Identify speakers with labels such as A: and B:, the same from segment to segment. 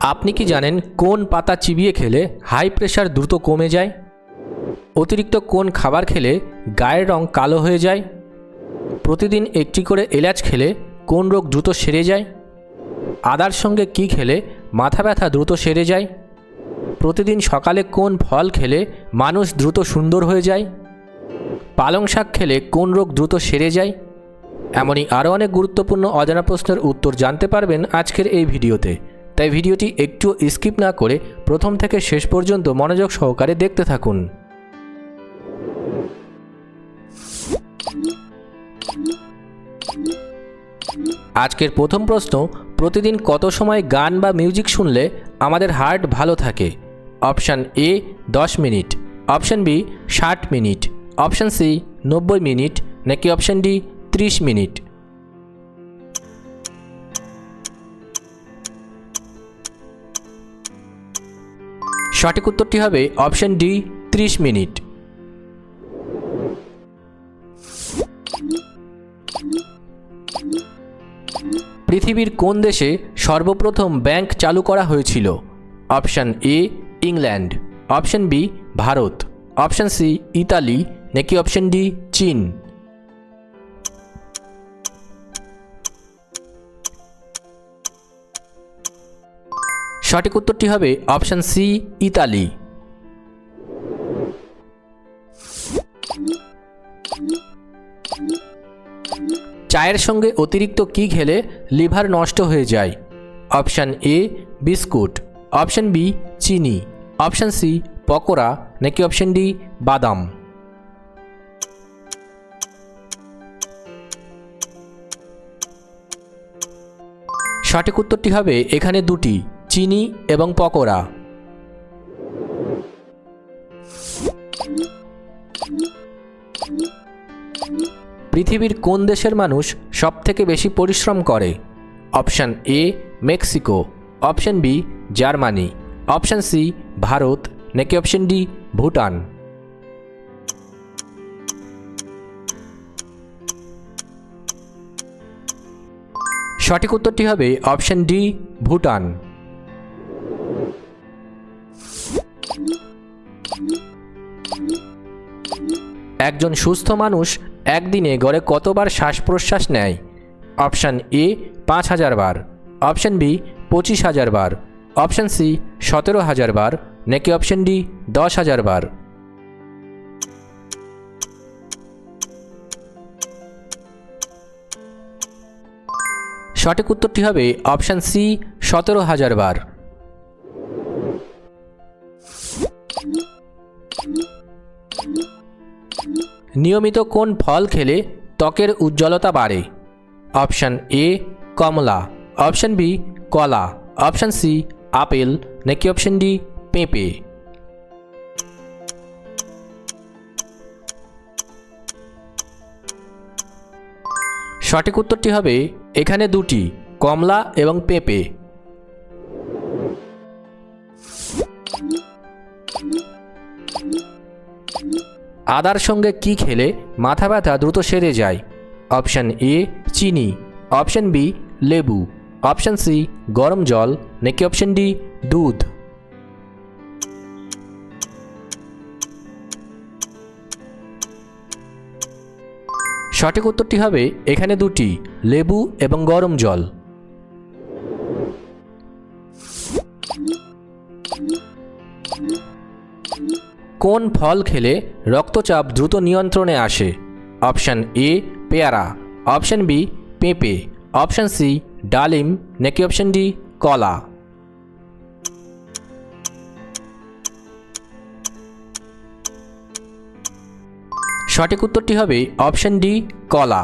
A: আপনি কি জানেন কোন পাতা চিবিয়ে খেলে হাই প্রেশার দ্রুত কমে যায়? অতিরিক্ত কোন খাবার খেলে গায়ের রং কালো হয়ে যায়? প্রতিদিন একটি করে এলাচ খেলে কোন রোগ দ্রুত সেরে যায়? আদার সঙ্গে কি খেলে মাথা ব্যথা দ্রুত সেরে যায়? প্রতিদিন সকালে কোন ফল খেলে মানুষ দ্রুত সুন্দর হয়ে যায়? পালং শাক খেলে কোন রোগ দ্রুত সেরে যায়? এমনই আরও অনেক গুরুত্বপূর্ণ অজানা প্রশ্নের উত্তর জানতে পারবেন আজকের এই ভিডিওতে। তাই ভিডিওটি একটু স্কিপ না করে প্রথম থেকে শেষ পর্যন্ত মনোযোগ সহকারে দেখতে থাকুন। আজকের প্রথম প্রশ্ন, প্রতিদিন কত সময় গান বা মিউজিক শুনলে আমাদের হার্ট ভালো থাকে? অপশান এ, দশ মিনিট। অপশান বি, ষাট মিনিট। অপশান সি, নব্বই মিনিট। নাকি অপশান ডি, ত্রিশ মিনিট? সঠিক উত্তরটি হবে অপশন ডি, ত্রিশ মিনিট। পৃথিবীর কোন দেশে সর্বপ্রথম ব্যাংক চালু করা হয়েছিল? Option A, England. Option B, Bharat. Option C, Italy. নাকি অপশান ডি, চীন? সঠিক উত্তরটি হবে অপশান সি, ইতালি। চায়ের সঙ্গে অতিরিক্ত কি খেলে লিভার নষ্ট হয়ে যায়? Option A, biscuit. Option B, চিনি। Option C, pakora. নাকি অপশান ডি, বাদাম? সঠিক উত্তরটি হবে এখানে দুটি। চিনি এবং পকোড়া। পৃথিবীর কোন দেশের মানুষ সবথেকে বেশি পরিশ্রম করে? Option A, Mexico. Option B, Germany. Option C, Bharat. নাকি অপশান ডি, ভুটান? সঠিক উত্তরটি হবে অপশান ডি, ভুটান। একজন সুস্থ মানুষ একদিনে গড়ে কতবার শ্বাস প্রশ্বাস নেয়? অপশান এ, পাঁচ হাজার বার। অপশান বি, পঁচিশ হাজার বার। অপশান সি, সতেরো হাজার বার। নাকি অপশান ডি, দশ হাজার বার? সঠিক উত্তরটি হবে অপশান সি, সতেরো হাজার বার। নিয়মিত কোন ফল খেলে ত্বকের উজ্জ্বলতা বাড়ে? অপশান এ, কমলা। অপশান বি, কলা। Option C, apple. নাকি অপশান ডি, পেঁপে? সঠিক উত্তরটি হবে এখানে দুটি, কমলা এবং পেঁপে। আদার সঙ্গে কি খেলে মাথা ব্যথা দ্রুত সেরে যায়? অপশান এ, চিনি। অপশান বি, লেবু। অপশান সি, গরম জল। নাকি অপশান ডি, দুধ? সঠিক উত্তরটি হবে এখানে দুটি, লেবু এবং গরম জল। কোন ফল খেলে রক্তচাপ দ্রুত নিয়ন্ত্রণে আসে? অপশান এ, পেয়ারা। অপশান বি, পেঁপে। অপশান সি, ডালিম। নাকি অপশান ডি, কলা? সঠিক উত্তরটি হবে অপশান ডি, কলা।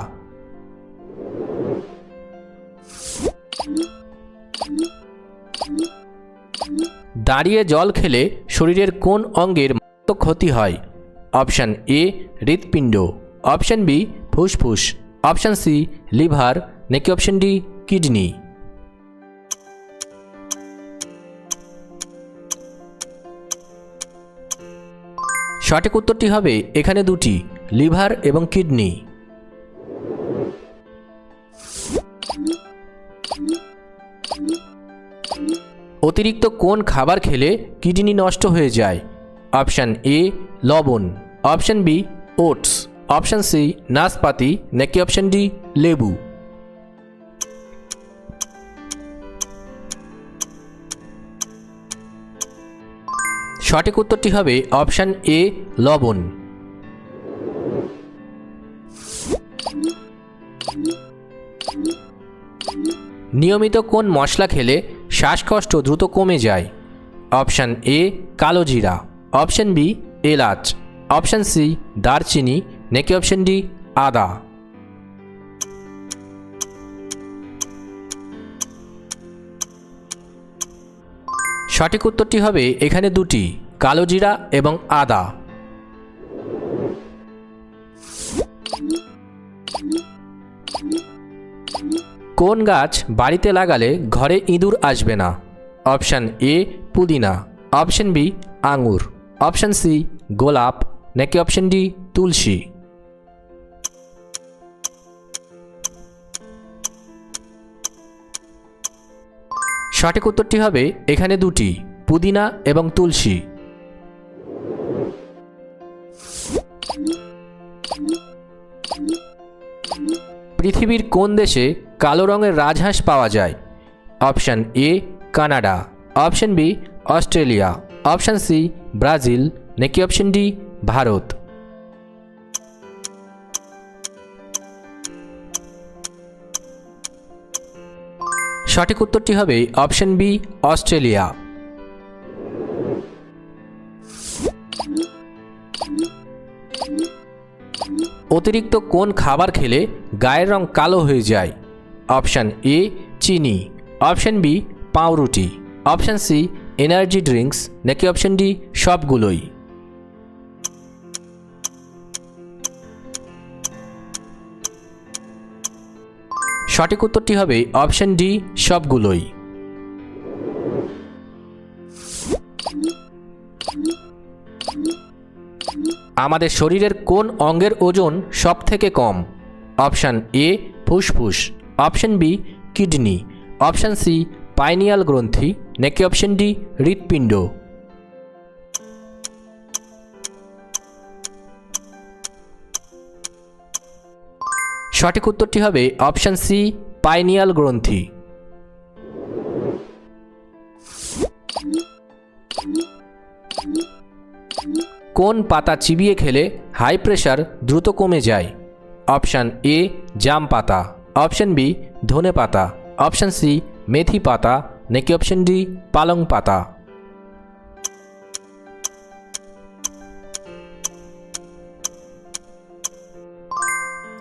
A: দাঁড়িয়ে জল খেলে শরীরের কোন অঙ্গের মারাত্মক ক্ষতি হয়। অপশান এ, হৃৎপিণ্ড। অপশান বি, ফুসফুস। Option C, liver. নাকি অপশান ডি, কিডনি। সঠিক উত্তরটি হবে এখানে দুটি, লিভার এবং কিডনি। অতিরিক্ত কোন খাবার খেলে কিডনি নষ্ট হয়ে যায়? অপশান এ, লবণ। Option B, oats. Option C, নাশপাতি। নাকি অপশান ডি, লেবু। সঠিক উত্তরটি হবে অপশান এ, লবণ। নিয়মিত কোন মশলা খেলে শ্বাসকষ্ট দ্রুত কমে যায়? অপশান এ, কালো জিরা। অপশান বি, এলাচ। অপশান সি, দারচিনি। নাকি অপশান ডি, আদা। সঠিক উত্তরটি হবে এখানে দুটি, কালো জিরা এবং আদা। কোন গাছ বাড়িতে লাগালে ঘরে ইঁদুর আসবে না? অপশান এ, পুদিনা। অপশান বি, আঙুর। অপশান সি গোলাপ নাকি অপশান ডি তুলসী সঠিক উত্তরটি হবে এখানে দুটি, পুদিনা এবং তুলসী। পৃথিবীর কোন দেশে কালো রঙের রাজহাঁস পাওয়া যায়? Option A Canada option B Australia option C Brazil, নাকি অপশন ডি ভারত? সঠিক উত্তরটি হবে অপশন বি অস্ট্রেলিয়া। অতিরিক্ত কোন খাবার খেলে গায়ের রং কালো হয়ে যায়? অপশান এ চিনি। অপশান বি পাউরুটি। অপশান সি এনার্জি ড্রিঙ্কস নাকি অপশন ডি সবগুলোই? সঠিক উত্তরটি হবে অপশন ডি সবগুলোই। আমাদের শরীরের কোন অঙ্গের ওজন সব থেকে কম? অপশান এ ফুসফুস। Option B kidney. Option C pineal গ্রন্থি। নাকি অপশন ডি, হৃৎপিণ্ড। সঠিক উত্তরটি হবে অপশন সি, পাইনিয়াল গ্রন্থি। কোন পাতা চিবিয়ে খেলে হাই প্রেশার দ্রুত কমে যায়? অপশান এ, জাম পাতা। অপশান বি, ধনে পাতা। অপশান সি, মেথি পাতা। নাকি অপশন ডি পালং পাতা।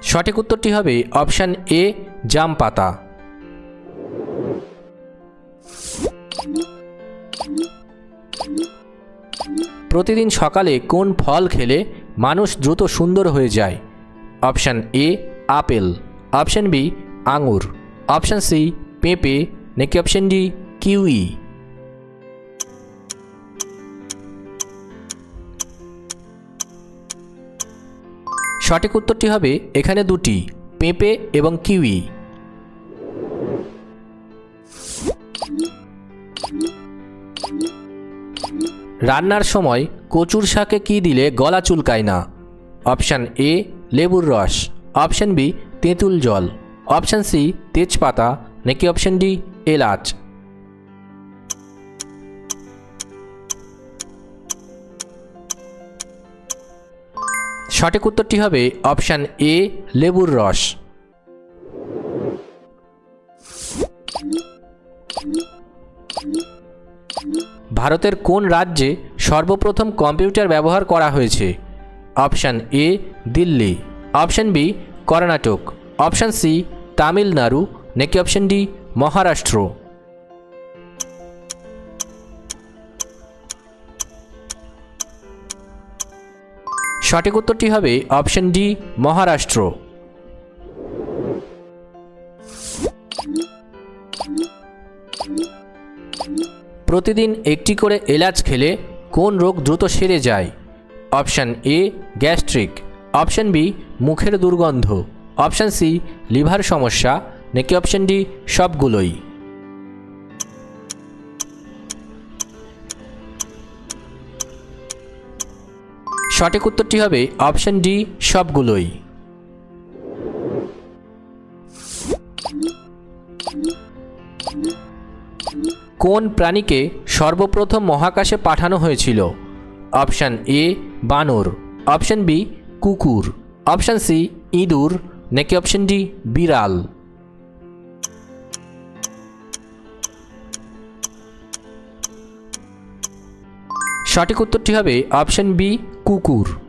A: সঠিক উত্তরটি হবে অপশান এ জাম পাতা। প্রতিদিন সকালে কোন ফল খেলে মানুষ দ্রুত সুন্দর হয়ে যায়? Option A apple. Option B আঙুর। অপশান সি পেঁপে। নাকি অপশান ডি কিউই সঠিক উত্তরটি হবে এখানে দুটি, পেঁপে এবং কিউই। রান্নার সময় কচুর শাকে কী দিলে গলা চুলকায় না? অপশান এ লেবুর রস। অপশান বি তেঁতুল জল। অপশান সি তেজপাতা। নাকি অপশান ডি এলাচ। সঠিক উত্তরটি হবে অপশান এ, লেবুর রস। ভারতের কোন রাজ্যে সর্বপ্রথম কম্পিউটার ব্যবহার করা হয়েছে? Option A, Delhi. Option B, Karnataka. Option C, Tamil Nadu. নাকি অপশান ডি মহারাষ্ট্র। সঠিক উত্তরটি হবে অপশান ডি, মহারাষ্ট্র। প্রতিদিন একটি করে এলাচ খেলে কোন রোগ দ্রুত সেরে যায়? Option A, gastric. Option B, মুখের দুর্গন্ধ। অপশান সি, লিভার সমস্যা। নাকি অপশন ডি সবগুলোই। সঠিক উত্তরটি হবে অপশন ডি সবগুলোই। কোন প্রাণীকে সর্বপ্রথম মহাকাশে পাঠানো হয়েছিল? অপশান এ বানর। অপশান বি কুকুর। অপশান সি ইঁদুর। নাকি অপশান ডি বিড়াল? সঠিক উত্তরটি হবে অপশন বি, কুকুর।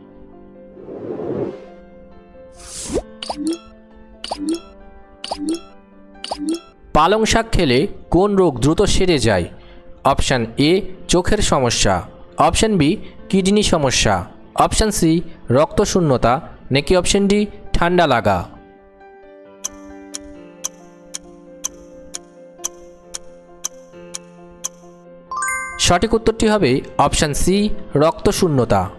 A: পালং শাক খেলে কোন রোগ দ্রুত সেরে যায়? অপশান এ, চোখের সমস্যা। অপশান বি, কিডনি সমস্যা। অপশান সি, রক্তশূন্যতা। নাকি অপশান ডি, ঠান্ডা লাগা। সঠিক উত্তরটি হবে অপশান সি, রক্তশূন্যতা।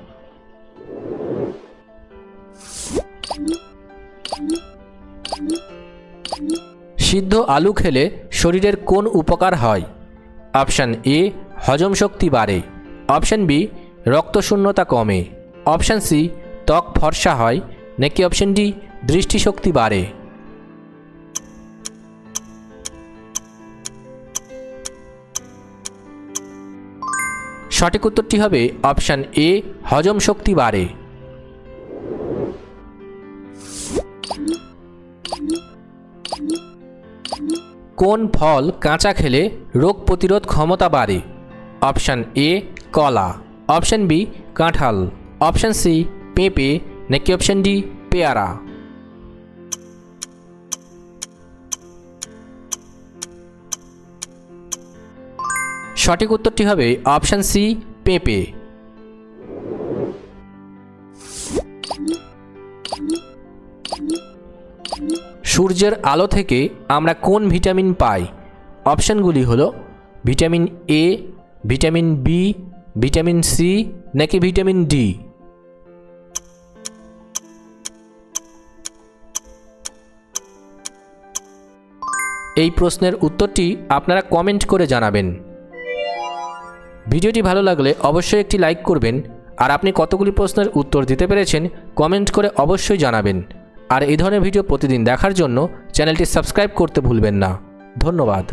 A: সিদ্ধ আলু খেলে শরীরের কোন উপকার হয়? অপশান এ, হজম শক্তি বাড়ে। অপশান বি, রক্তশূন্যতা কমে। অপশান সি, ত্বক ফর্সা হয়। নাকি অপশান ডি, দৃষ্টিশক্তি বাড়ে। সঠিক উত্তরটি হবে অপশান এ, হজম শক্তি বাড়ে। কোন ফল কাঁচা খেলে রোগ প্রতিরোধ ক্ষমতা বাড়ে? অপশান এ, কলা। অপশান বি, কাঁঠাল। অপশান সি, পেঁপে। নাকি অপশান ডি, পেয়ারা। সঠিক উত্তরটি হবে অপশান সি, পেঁপে। সূর্যের আলো থেকে আমরা কোন ভিটামিন পাই? অপশানগুলি হলো vitamin A, vitamin B, vitamin C নাকি ভিটামিন ডি। এই প্রশ্নের উত্তরটি আপনারা কমেন্ট করে জানাবেন। ভিডিওটি ভালো লাগলে অবশ্যই একটি লাইক করবেন, আর আপনি কতগুলি প্রশ্নের উত্তর দিতে পেরেছেন কমেন্ট করে অবশ্যই জানাবেন। আর এই ধরনের ভিডিও প্রতিদিন দেখার জন্য চ্যানেলটি সাবস্ক্রাইব করতে ভুলবেন না। ধন্যবাদ।